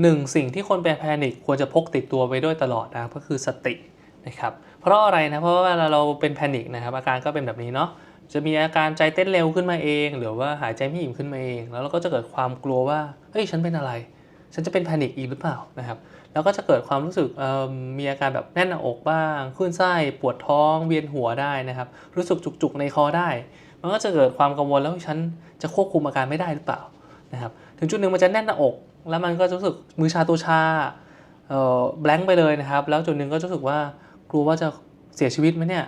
หนึ่งสิ่งที่คนเป็นแพนิคควรจะพกติดตัวไว้ด้วยตลอดนะครับก็คือสตินะครับเพราะอะไรนะเพราะว่าเวลาเราเป็นแพนิคนะครับอาการก็เป็นแบบนี้เนาะจะมีอาการใจเต้นเร็วขึ้นมาเอง หรือว่าหายใจไม่อิ่มขึ้นมาเอง แล้วเราก็จะเกิดความกลัวว่าเฮ้ยฉันเป็นอะไร ฉันจะเป็นแพนิคอีกหรือเปล่านะครับแล้วก็จะเกิดความรู้สึกมมีอาการแบบแน่นหน้าอกบ้างคลื่นไส้ปวดท้องเวียนหัวได้นะครับรู้สึกจุกๆในคอได้ มันก็จะเกิดความกังวลแล้วฉันจะควบคุมอาการไม่ได้หรือเปล่านะครับถึงจุดหนึ่งมันจะแน่นหน้าอก แล้วมันก็รู้สึกมือชาตัวชาเอ่อแบงค์ไปเลยนะครับ แล้วจุดหนึ่งก็รู้สึกว่ากลัวว่าจะเสียชีวิตไหมเนี่ย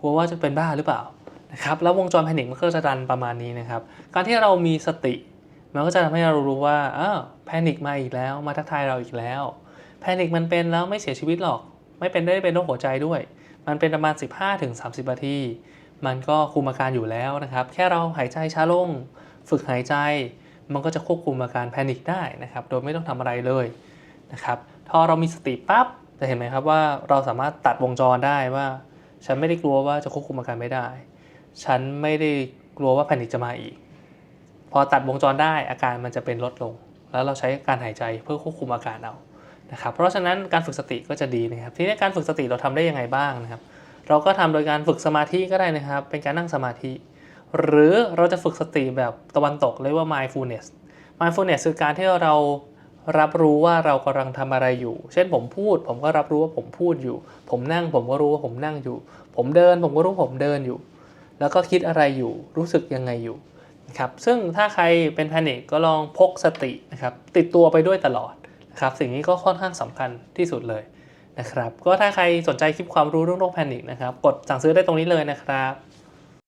กลัวว่าจะเป็นบ้าหรือเปล่านะครับแล้ววงจรแพนิคมันก็จะดันประมาณนี้นะครับ การที่เรามีสติ มันก็จะทำให้เรารู้ว่าอ้าวแพนิคมาอีกแล้ว มาทักทายเราอีกแล้ว แพนิคมันเป็นแล้วไม่เสียชีวิตหรอก ไม่เป็นได้เป็นโรคหัวใจด้วย มันเป็นประมาณ 15-30นาที มันก็คุมอาการอยู่แล้วนะครับ แค่เราหายใจช้าลง ฝึกหายใจ มันก็จะควบคุมอาการแพนิคได้นะครับโดยไม่ต้องทำอะไรเลยนะครับพอเรามีสติปั๊บจะเห็นไหมครับว่าเราสามารถตัดวงจรได้ว่า ฉันไม่ได้กลัวว่าจะควบคุมอาการไม่ได้ ฉันไม่ได้กลัวว่าแพนิคจะมาอีก พอตัดวงจรได้อาการมันจะเป็นลดลง แล้วเราใช้การหายใจเพื่อควบคุมอาการเอานะครับเพราะฉะนั้นการฝึกสติก็จะดีนะครับทีนี้การฝึกสติเราทำได้ยังไงบ้างนะครับ เราก็ทำโดยการฝึกสมาธิก็ได้นะครับ เป็นการนั่งสมาธิ หรือเราจะฝึกสติแบบตะวันตกเรียกว่า mindfulness mindfulness คือการที่เรารับรู้ว่าเรากำลังทำอะไรอยู่ เช่นผมพูด ผมก็รับรู้ว่าผมพูดอยู่ ผมนั่งผมก็รู้ว่าผมนั่งอยู่ ผมเดิน ผมก็รู้ผมเดินอยู่ แล้วก็คิดอะไรอยู่ รู้สึกยังไงอยู่นะครับ ซึ่งถ้าใครเป็นแพนิคก็ลองพกสตินะครับติดตัวไปด้วยตลอดนะครับสิ่งนี้ก็ค่อนข้างสำคัญที่สุดเลยนะครับ ก็ถ้าใครสนใจคลิปความรู้เรื่องโรคแพนิคนะครับ กดสั่งซื้อได้ตรงนี้เลยนะครับ